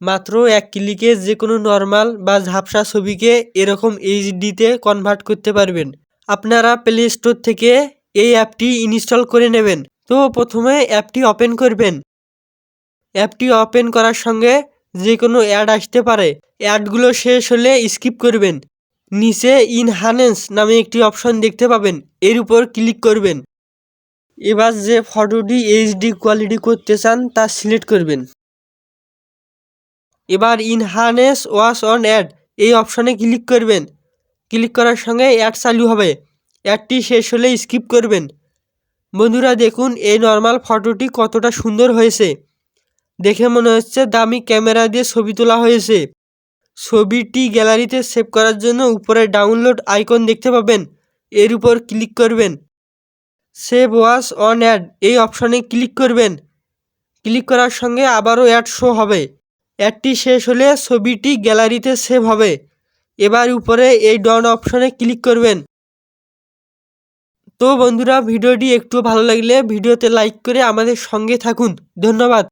মাত্র এক ক্লিকে যে কোনো নর্মাল বা ঝাপসা ছবিকে এরকম এইচডিতে কনভার্ট করতে পারবেন। আপনারা প্লে স্টোর থেকে এই অ্যাপটি ইনস্টল করে নেবেন। তো প্রথমে অ্যাপটি ওপেন করবেন। অ্যাপটি ওপেন করার সঙ্গে যে কোনো অ্যাড আসতে পারে। অ্যাডগুলো শেষ হলে স্কিপ করবেন। নিচে ইনহানেন্স নামে একটি অপশন দেখতে পাবেন। এর উপর ক্লিক করবেন। এবার যে ফটোটি এইচডি কোয়ালিটি করতে চান তা সিলেক্ট করবেন। এবার ইনহানেস ওয়াশ অন অ্যাড এই অপশনে ক্লিক করবেন। ক্লিক করার সঙ্গে অ্যাড চালু হবে। অ্যাডটি শেষ হলে স্কিপ করবেন। বন্ধুরা দেখুন, এই নর্মাল ফটোটি কতটা সুন্দর হয়েছে। দেখে মনে হচ্ছে দামি ক্যামেরা দিয়ে ছবি তোলা হয়েছে। ছবিটি গ্যালারিতে সেভ করার জন্য উপরে ডাউনলোড আইকন দেখতে পাবেন। এর উপর ক্লিক করবেন। সেভ ওয়াশ অন অ্যাড এই অপশনে ক্লিক করবেন। ক্লিক করার সঙ্গে আবারও অ্যাড শো হবে। অ্যাডটি শেষ হলে ছবিটি গ্যালারিতে সেভ হবে। এবার উপরে এই ডন অপশনে ক্লিক করবেন। তো বন্ধুরা, ভিডিওটি একটু ভালো লাগলে ভিডিওতে লাইক করে আমাদের সঙ্গে থাকুন। ধন্যবাদ।